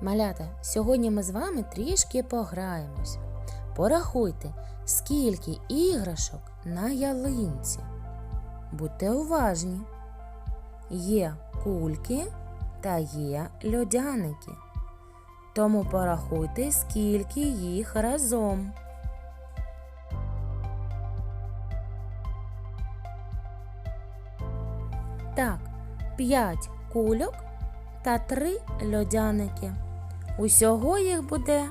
Малята, сьогодні ми з вами трішки пограємось. Порахуйте, скільки іграшок на ялинці. Будьте уважні. Є кульки та є льодяники. Тому порахуйте, скільки їх разом. Так, 5 кульок та 3 льодяники. Усього їх буде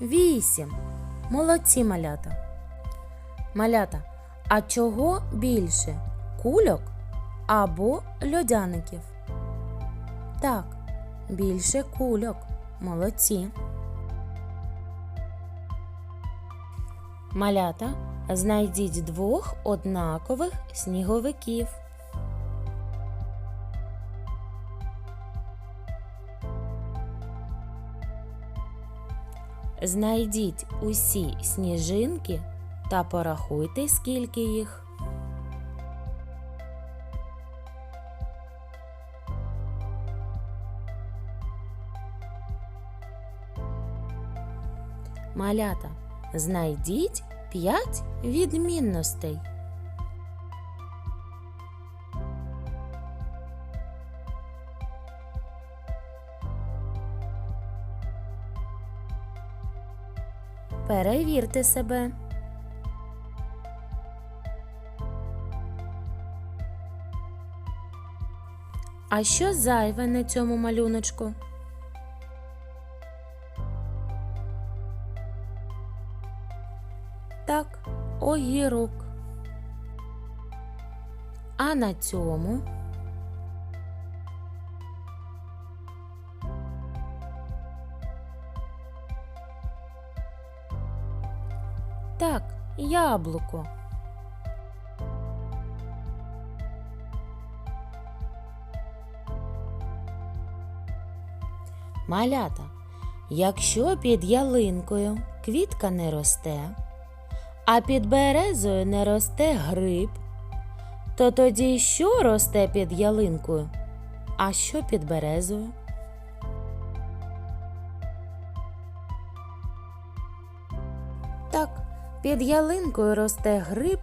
8. Молодці малята. Малята, а чого більше? Кульок або льодяників? Так, більше кульок. Молодці. Малята, знайдіть двох однакових сніговиків. Знайдіть усі сніжинки та порахуйте, скільки їх. Малята, знайдіть 5 відмінностей. Перевірте себе. А що зайве на цьому малюночку? Так, огірок. А на цьому так, яблуко. Малята, якщо під ялинкою квітка не росте, а під березою не росте гриб, то тоді що росте під ялинкою? А що під березою? Так, під ялинкою росте гриб,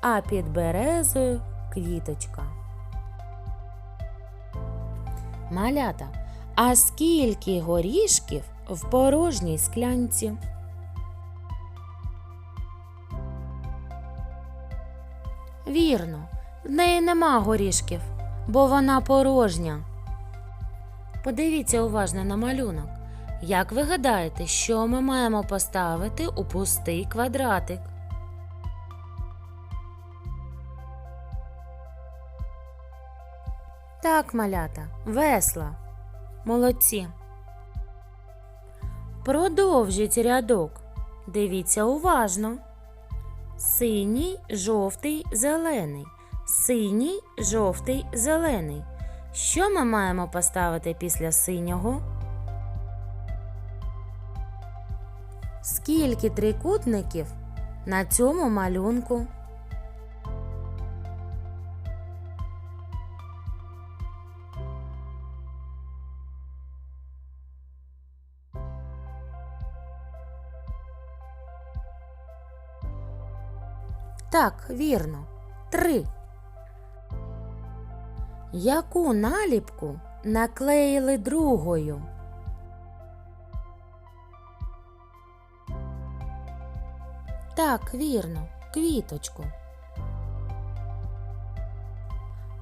а під березою квіточка. Малята, а скільки горішків в порожній склянці? Вірно, в неї нема горішків, бо вона порожня. Подивіться уважно на малюнок. Як ви гадаєте, що ми маємо поставити у пустий квадратик? Так, малята, весла. Молодці. Продовжіть рядок. Дивіться уважно. Синій, жовтий, зелений. Синій, жовтий, зелений. Що ми маємо поставити після синього? Скільки трикутників на цьому малюнку? Так, вірно. Три. Яку наліпку наклеїли другою? Так, вірно, квіточку.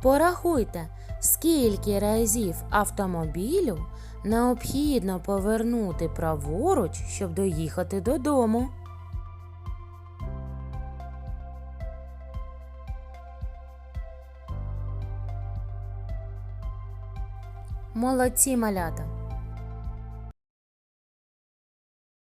Порахуйте, скільки разів автомобілю необхідно повернути праворуч, щоб доїхати додому. Молодці малята!